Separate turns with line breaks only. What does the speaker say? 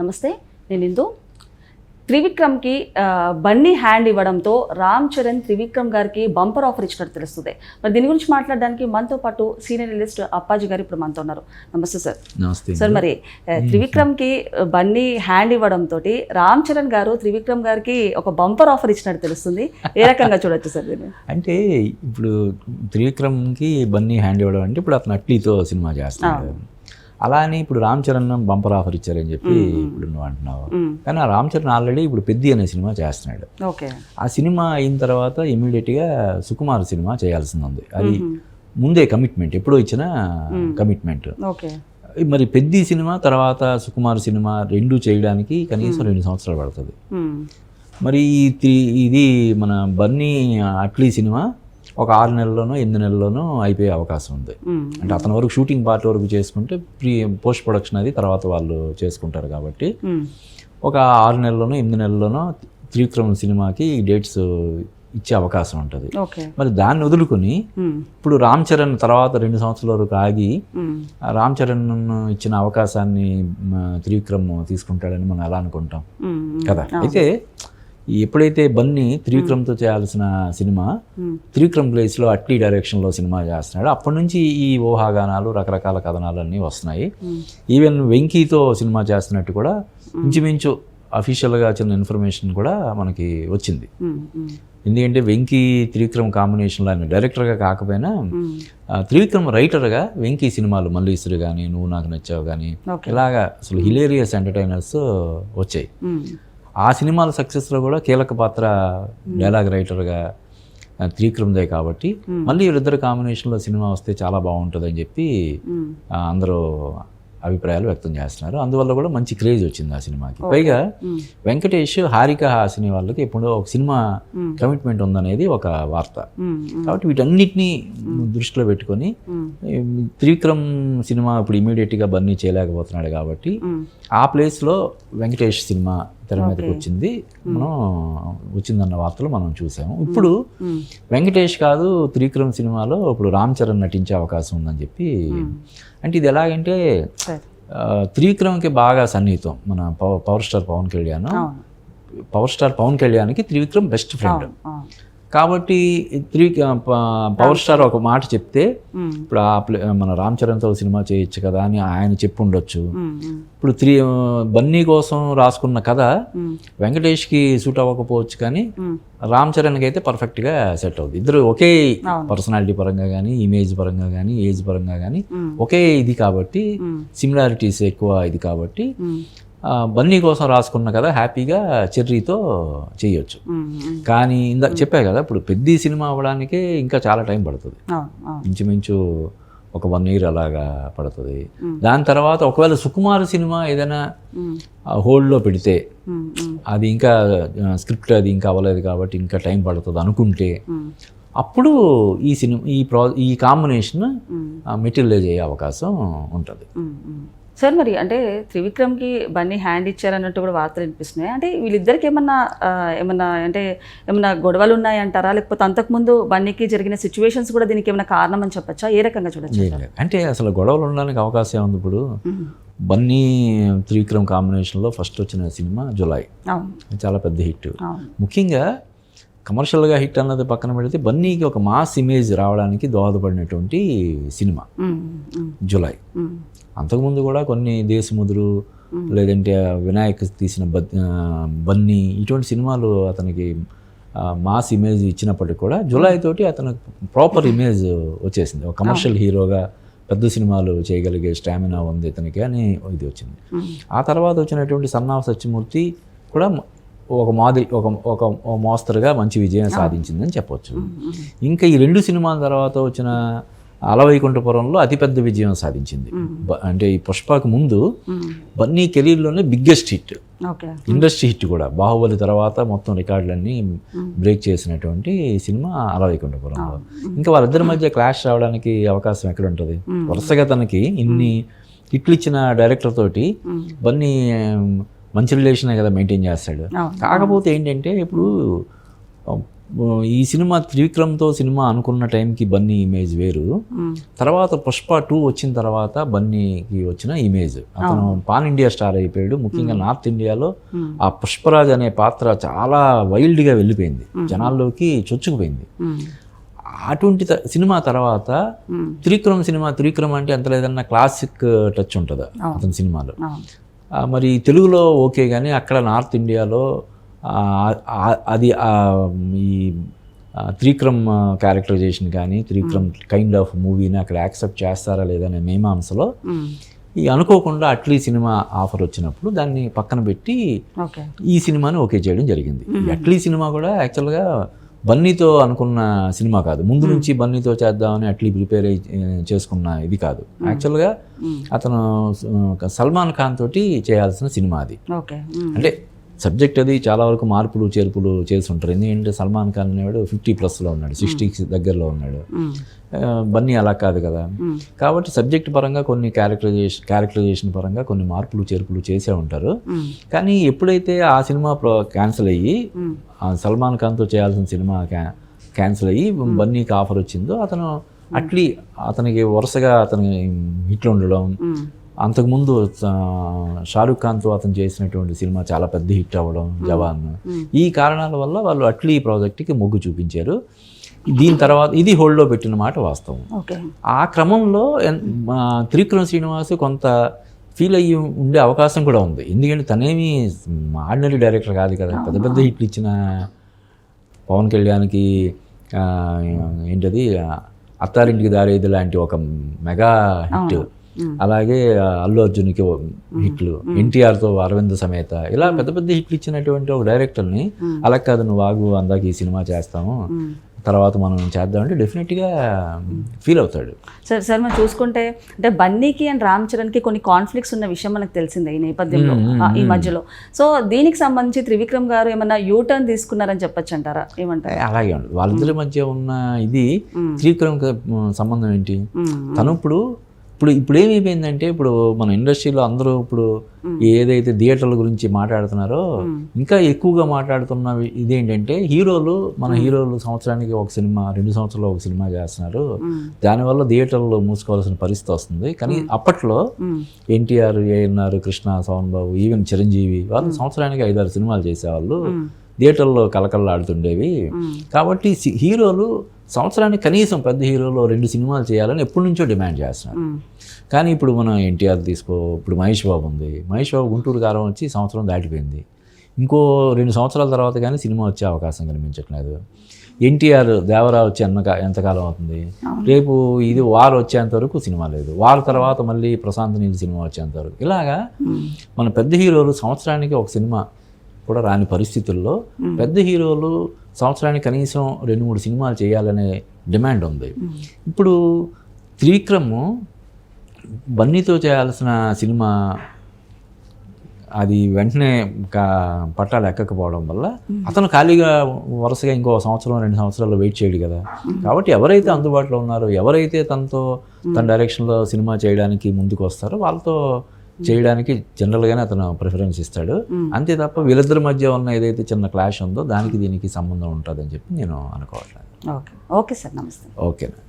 నమస్తే నేను ఇందు. త్రివిక్రమ్కి బన్నీ హ్యాండ్ ఇవ్వడంతో రామ్ చరణ్ త్రివిక్రమ్ గారికి బంపర్ ఆఫర్ ఇచ్చినట్టు తెలుస్తుంది. మరి దీని గురించి మాట్లాడడానికి మనతో పాటు సీనియర్ అనలిస్ట్ అప్పాజీ గారు ఇప్పుడు మనతో ఉన్నారు. నమస్తే సార్.
నమస్తే.
సార్ మరి త్రివిక్రమ్కి బన్నీ హ్యాండ్ ఇవ్వడంతో రామ్ చరణ్ గారు త్రివిక్రమ్ గారికి ఒక బంపర్ ఆఫర్ ఇచ్చినట్టు తెలుస్తుంది. ఏ రకంగా చూడొచ్చు సార్ దీన్ని?
అంటే ఇప్పుడు త్రివిక్రమ్కి బన్నీ హ్యాండ్ ఇవ్వడం అంటే ఇప్పుడు అతను అట్లీతో సినిమా చేస్తున్నాడు. అలా అని ఇప్పుడు రామ్ చరణ్ బంపర్ ఆఫర్ ఇచ్చారని చెప్పి ఇప్పుడు నువ్వు అంటున్నావు. కానీ ఆ రామ్ చరణ్ ఆల్రెడీ ఇప్పుడు పెద్ది అనే సినిమా చేస్తున్నాడు.
ఓకే.
ఆ సినిమా అయిన తర్వాత ఇమీడియట్గా సుకుమార్ సినిమా చేయాల్సింది ఉంది. అది ముందే కమిట్మెంట్ ఎప్పుడో ఇచ్చిన కమిట్మెంట్. మరి పెద్ది సినిమా తర్వాత సుకుమార్ సినిమా రెండు చేయడానికి కనీసం రెండు సంవత్సరాలు పడుతుంది. మరి ఇది మన బన్నీ అట్లీ సినిమా ఒక ఆరు నెలల్లోనో ఎనిమిది నెలల్లోనో అయిపోయే అవకాశం ఉంది. అంటే అతని వరకు షూటింగ్ పార్ట్ వరకు చేసుకుంటే ప్రీ పోస్ట్ ప్రొడక్షన్ అది తర్వాత వాళ్ళు చేసుకుంటారు కాబట్టి. ఒక ఆరు నెలల్లోనో ఎనిమిది నెలల్లోనో త్రివిక్రమ్ సినిమాకి డేట్స్ ఇచ్చే అవకాశం ఉంటుంది. మరి దాన్ని వదులుకొని. ఇప్పుడు రామ్ చరణ్ తర్వాత రెండు సంవత్సరాల వరకు ఆగి రామ్ చరణ్ ఇచ్చిన అవకాశాన్ని త్రివిక్రమ్ తీసుకుంటాడని మనం ఎలా అనుకుంటాం. కదా? అయితే ఎప్పుడైతే బన్నీ త్రివిక్రమ్తో చేయాల్సిన సినిమా. త్రివిక్రమ్ ప్లేస్లో అట్లీ డైరెక్షన్లో సినిమా చేస్తున్నాడు. అప్పటి నుంచి ఈ ఊహాగానాలు రకరకాల కథనాలు అన్నీ వస్తున్నాయి. ఈవెన్ వెంకీతో సినిమా చేస్తున్నట్టు కూడా ఇంచుమించు అఫీషియల్గా చిన్న ఇన్ఫర్మేషన్ కూడా మనకి వచ్చింది. ఎందుకంటే వెంకీ త్రివిక్రమ్ కాంబినేషన్లో ఆయన డైరెక్టర్గా కాకపోయినా త్రివిక్రమ్ రైటర్గా వెంకీ సినిమాలు మల్లీశ్వరి కానీ నువ్వు నాకు నచ్చావు కానీ ఇలాగా అసలు హిలేరియస్ ఎంటర్టైనర్స్ వచ్చాయి. ఆ సినిమాల సక్సెస్లో కూడా కీలక పాత్ర డైలాగ్ రైటర్గా త్రివిక్రమ్దే కాబట్టి మళ్ళీ వీళ్ళిద్దరు కాంబినేషన్లో సినిమా వస్తే చాలా బాగుంటుందని చెప్పి
మ్మ్.
ఆ, అందరూ అభిప్రాయాలు వ్యక్తం చేస్తున్నారు అందువల్ల కూడా మంచి క్రేజ్ వచ్చింది ఆ సినిమాకి పైగా. వెంకటేష్ హారిక హాసిని వాళ్ళకి ఎప్పుడో ఒక సినిమా. కమిట్మెంట్ ఉందనేది ఒక వార్త. కాబట్టి వీటన్నిటినీ దృష్టిలో పెట్టుకొని త్రివిక్రమ్ సినిమా ఇప్పుడు ఇమీడియట్గా బన్నీ చేయలేకపోతున్నాడు కాబట్టి. ఆ ప్లేస్లో వెంకటేష్ సినిమా తెర మీదకి వచ్చింది మనం వచ్చిందన్న వార్తలు మనం చూసాము. ఇప్పుడు. వెంకటేష్ కాదు త్రివిక్రమ్ సినిమాలో ఇప్పుడు రామ్ చరణ్ నటించే అవకాశం ఉందని చెప్పి అంటే ఇది ఎలాగంటే త్రివిక్రమ్కి బాగా సన్నిహితం మన పవ- power star Pavan Kalyan. Power star Pavan కళ్యాణ్కి త్రివిక్రమ్ బెస్ట్ ఫ్రెండ్. కాబట్టి త్రి పవర్ స్టార్ ఒక మాట చెప్తే. ఇప్పుడు ఆ ప్లే- మన రామ్ చరణ్తో సినిమా చేయొచ్చు కదా అని ఆయన చెప్పుండొచ్చు
మ్మ్. మ్మ్.
ఇప్పుడు త్రీ బన్నీ కోసం రాసుకున్న కథ. వెంకటేష్కి సూట్ అవ్వకపోవచ్చు కానీ. రామ్ చరణ్కి అయితే పర్ఫెక్ట్గా సెట్ అవుతుంది ఇద్దరు ఒకే. పర్సనాలిటీ పరంగా కానీ ఇమేజ్ పరంగా కానీ ఏజ్ పరంగా కానీ. ఒకే ఇది కాబట్టి. సిమిలారిటీస్ ఎక్కువ ఇది కాబట్టి బన్నీ కోసం రాసుకున్న కదా హ్యాపీగా చెర్రీతో చేయొచ్చు. కానీ ఇందా చెప్పా కదా ఇప్పుడు పెద్ద సినిమా అవ్వడానికే ఇంకా చాలా టైం పడుతుంది ఇంచుమించు ఒక వన్ ఇయర్ అలాగా పడుతుంది. దాని తర్వాత ఒకవేళ సుకుమార్ సినిమా ఏదైనా. హోల్డ్లో పెడితే. అది ఇంకా స్క్రిప్ట్ అది ఇంకా అవ్వలేదు కాబట్టి ఇంకా టైం పడుతుంది అనుకుంటే. అప్పుడు ఈ సినిమా ఈ ప్రా ఈ కాంబినేషన్. మెటీరియలైజ్ అయ్యే అవకాశం ఉంటుంది.
సార్ మరి అంటే త్రివిక్రమ్కి బన్నీ హ్యాండ్ ఇచ్చారన్నట్టు కూడా వార్తలు వినిపిస్తున్నాయి. అంటే వీళ్ళిద్దరికి ఏమన్నా ఏమన్నా అంటే ఏమన్నా గొడవలు ఉన్నాయంటారా? లేకపోతే అంతకుముందు బన్నీకి జరిగిన సిచ్యువేషన్స్ కూడా దీనికి ఏమైనా కారణం అని చెప్పచ్చా? ఏ రకంగా చూడొచ్చు.
అంటే అసలు గొడవలు ఉండడానికి అవకాశం ఉంది ఇప్పుడు. బన్నీ త్రివిక్రమ్ కాంబినేషన్లో ఫస్ట్ వచ్చిన సినిమా జులై. చాలా పెద్ద హిట్. ముఖ్యంగా కమర్షియల్గా హిట్ అన్నది పక్కన పెడితే బన్నీకి ఒక మాస్ ఇమేజ్ రావడానికి దోహదపడినటువంటి సినిమా. జులై. అంతకుముందు కూడా కొన్ని దేశముదురు లేదంటే వినాయక్ తీసిన బన్నీ ఇటువంటి సినిమాలు అతనికి మాస్ ఇమేజ్ ఇచ్చినప్పటికీ కూడా జులై తోటి అతనికి ప్రాపర్ ఇమేజ్ వచ్చేసింది. ఒక కమర్షియల్ హీరోగా పెద్ద సినిమాలు చేయగలిగే స్టామినా ఉంది ఇతనికి అని ఇది వచ్చింది. ఆ తర్వాత వచ్చినటువంటి సన్నాఫ్ సత్యమూర్తి కూడా ఒక మాదిరి ఒక ఒక మోస్తరుగా మంచి విజయం సాధించిందని చెప్పొచ్చు. ఇంకా ఈ రెండు సినిమాల తర్వాత వచ్చిన అలవైకుంఠపురంలో అతిపెద్ద విజయం సాధించింది. అంటే ఈ పుష్పకు ముందు. బన్నీ కెరీర్లోనే బిగ్గెస్ట్ హిట్. ఇండస్ట్రీ హిట్ కూడా. బాహుబలి తర్వాత మొత్తం రికార్డులన్నీ బ్రేక్ చేసినటువంటి సినిమా అలవైకుంఠపురంలో. ఇంకా వాళ్ళిద్దరి మధ్య క్లాష్ రావడానికి అవకాశం ఎక్కడ ఉంటుంది వరుసగా తనకి ఇన్ని హిట్లు ఇచ్చిన డైరెక్టర్ తోటి. బన్నీ మంచి రిలేషన్ కదా మెయింటైన్ చేస్తాడు. కాకపోతే ఏంటంటే ఇప్పుడు ఈ సినిమా త్రివిక్రమ్తో సినిమా అనుకున్న టైంకి బన్నీ ఇమేజ్ వేరు. తర్వాత పుష్ప టూ వచ్చిన తర్వాత బన్నీకి వచ్చిన ఇమేజ్ అతను పాన్ ఇండియా స్టార్ అయిపోయాడు. ముఖ్యంగా నార్త్ ఇండియాలో. ఆ పుష్పరాజ్ అనే పాత్ర చాలా వైల్డ్గా వెళ్ళిపోయింది. జనాల్లోకి చొచ్చుకుపోయింది. అటువంటి సినిమా తర్వాత. త్రివిక్రమ్ సినిమా త్రివిక్రమ్ అంటే ఎంత లేదన్నా క్లాసిక్ టచ్ ఉంటుంది అతని సినిమాలో. మరి తెలుగులో ఓకే కానీ అక్కడ నార్త్ ఇండియాలో అది ఈ ఆ, త్రివిక్రమ్ క్యారెక్టరైజేషన్ కానీ త్రివిక్రమ్ కైండ్ ఆఫ్ మూవీని అక్కడ యాక్సెప్ట్ చేస్తారా లేదా అనే మీమాంసలో
మ్మ్.
ఈ అనుకోకుండా అట్లీ సినిమా ఆఫర్ వచ్చినప్పుడు దాన్ని పక్కన పెట్టి ఈ సినిమాని ఓకే చేయడం జరిగింది. అట్లీ సినిమా కూడా యాక్చువల్గా బన్నీతో అనుకున్న సినిమా కాదు. ముందు నుంచి బన్నీతో చేద్దామని అట్లీ ప్రిపేర్ అయ్యి ఏ, చేసుకున్న ఇది కాదు. యాక్చువల్గా. అతను సల్మాన్ ఖాన్ తోటి చేయాల్సిన సినిమా అది. అంటే సబ్జెక్ట్ అది చాలా వరకు మార్పులు చేర్పులు చేసి ఉంటారు ఎందుకంటే సల్మాన్ ఖాన్ అనేవాడు ఫిఫ్టీ ప్లస్లో ఉన్నాడు సిక్స్టీకి దగ్గరలో ఉన్నాడు. బన్నీ అలా కాదు కదా. కాబట్టి సబ్జెక్ట్ పరంగా కొన్ని క్యారెక్టరైజేషన్ క్యారెక్టరైజేషన్ పరంగా కొన్ని మార్పులు చేర్పులు చేసే ఉంటారు. కానీ ఎప్పుడైతే ఆ సినిమా క్యాన్సిల్ అయ్యి సల్మాన్ ఖాన్తో చేయాల్సిన సినిమా క్యా క్యాన్సిల్ అయ్యి బన్నీకి ఆఫర్ వచ్చిందో అతను అట్లీ అతనికి వరుసగా అతని హిట్లు ఉండడం. అంతకుముందు షారుఖ్ ఖాన్తో అతను చేసినటువంటి సినిమా చాలా పెద్ద హిట్ అవ్వడం జవాన్. ఈ కారణాల వల్ల వాళ్ళు అట్లీ ప్రాజెక్ట్కి మొగ్గు చూపించారు. దీని తర్వాత ఇది హోల్డ్లో పెట్టిన మాట వాస్తవం. ఆ క్రమంలో త్రివిక్రమ్ శ్రీనివాస్ కొంత ఫీల్ అయ్యి ఉండే అవకాశం కూడా ఉంది. ఎందుకంటే తనేమి ఆర్డినరీ డైరెక్టర్ కాదు కదా. పెద్ద పెద్ద హిట్లు ఇచ్చిన పవన్ కళ్యాణ్కి ఏంటది అత్తారింటికి దారేది లాంటి ఒక మెగా హిట్. అలాగే అల్లు అర్జున్కి హిట్లు ఎన్టీఆర్తో అరవింద్ సమేత ఇలా పెద్ద పెద్ద హిట్లు ఇచ్చినటువంటి ఒక డైరెక్టర్ని అలా కాదు నువ్వు ఆగు అందాక ఈ సినిమా చేస్తాము. తర్వాత మనం చేద్దామంటే డెఫినెట్గా ఫీల్ అవుతాడు.
సార్ సార్ మనం చూసుకుంటే అంటే బన్నీకి అండ్ రామ్ చరణ్కి కొన్ని కాన్ఫ్లిక్ట్స్ ఉన్న విషయం మనకు తెలిసిందే ఈ నేపథ్యంలో ఈ మధ్యలో. సో దీనికి సంబంధించి త్రివిక్రమ్ గారు ఏమన్నా యూ టర్న్ తీసుకున్నారని చెప్పొచ్చు అంటారా ఏమంటారు
అలాగే వాళ్ళిద్దరి మధ్య ఉన్న ఇది త్రివిక్రమ్ సంబంధం ఏంటి. తను ఇప్పుడు ఇప్పుడు ఇప్పుడు ఏమైపోయిందంటే ఇప్పుడు మన ఇండస్ట్రీలో అందరూ ఇప్పుడు ఏదైతే థియేటర్ల గురించి మాట్లాడుతున్నారో ఇంకా ఎక్కువగా మాట్లాడుతున్న ఇదేంటంటే హీరోలు మన హీరోలు సంవత్సరానికి ఒక సినిమా రెండు సంవత్సరాలు ఒక సినిమా చేస్తున్నారు. దానివల్ల థియేటర్లు మూసుకోవాల్సిన పరిస్థితి వస్తుంది. కానీ అప్పట్లో. ఎన్టీఆర్ ఏఎన్ఆర్ కృష్ణ సోహన్ బాబు ఈవెన్ చిరంజీవి వాళ్ళు సంవత్సరానికి ఐదారు సినిమాలు చేసేవాళ్ళు. థియేటర్లో కలకల్లాడుతుండేవి. కాబట్టి హీరోలు సంవత్సరానికి కనీసం పెద్ద హీరోలు రెండు సినిమాలు చేయాలని ఎప్పటి నుంచో డిమాండ్ చేస్తున్నారు. కానీ ఇప్పుడు మనం ఎన్టీఆర్ తీసుకో ఇప్పుడు మహేష్ బాబు ఉంది. మహేష్ బాబు గుంటూరు కారం వచ్చి సంవత్సరం దాటిపోయింది. ఇంకో రెండు సంవత్సరాల తర్వాత కానీ సినిమా వచ్చే అవకాశం కనిపించట్లేదు. ఎన్టీఆర్ దేవరా వచ్చి అన్న ఎంతకాలం అవుతుంది? రేపు ఇది వారు వచ్చేంత వరకు సినిమా లేదు. వారు తర్వాత మళ్ళీ ప్రశాంత్ నీల్ సినిమా వచ్చేంత వరకు. ఇలాగా మన పెద్ద హీరోలు సంవత్సరానికి ఒక సినిమా కూడా రాని పరిస్థితుల్లో పెద్ద హీరోలు సంవత్సరానికి కనీసం రెండు మూడు సినిమాలు చేయాలనే డిమాండ్ ఉంది. ఇప్పుడు త్రివిక్రమ్ బన్నీతో చేయాల్సిన సినిమా అది వెంటనే కా- పట్టాలు ఎక్కకపోవడం వల్ల అతను ఖాళీగా వరుసగా ఇంకో సంవత్సరం రెండు సంవత్సరాలు వెయిట్ చేయడు కదా. కాబట్టి ఎవరైతే అందుబాటులో ఉన్నారో ఎవరైతే తనతో తన డైరెక్షన్లో సినిమా చేయడానికి ముందుకు వస్తారో వాళ్ళతో చేయడానికి జనరల్గానే అతను ప్రిఫరెన్స్ ఇస్తాడు. అంతే తప్ప వీళ్ళిద్దరి మధ్య ఉన్న ఏదైతే చిన్న క్లాష్ ఉందో దానికి దీనికి సంబంధం ఉంటుందని చెప్పి నేను అనుకోవట్లేదు.
ఓకే. ఓకే సార్ నమస్తే.
ఓకే.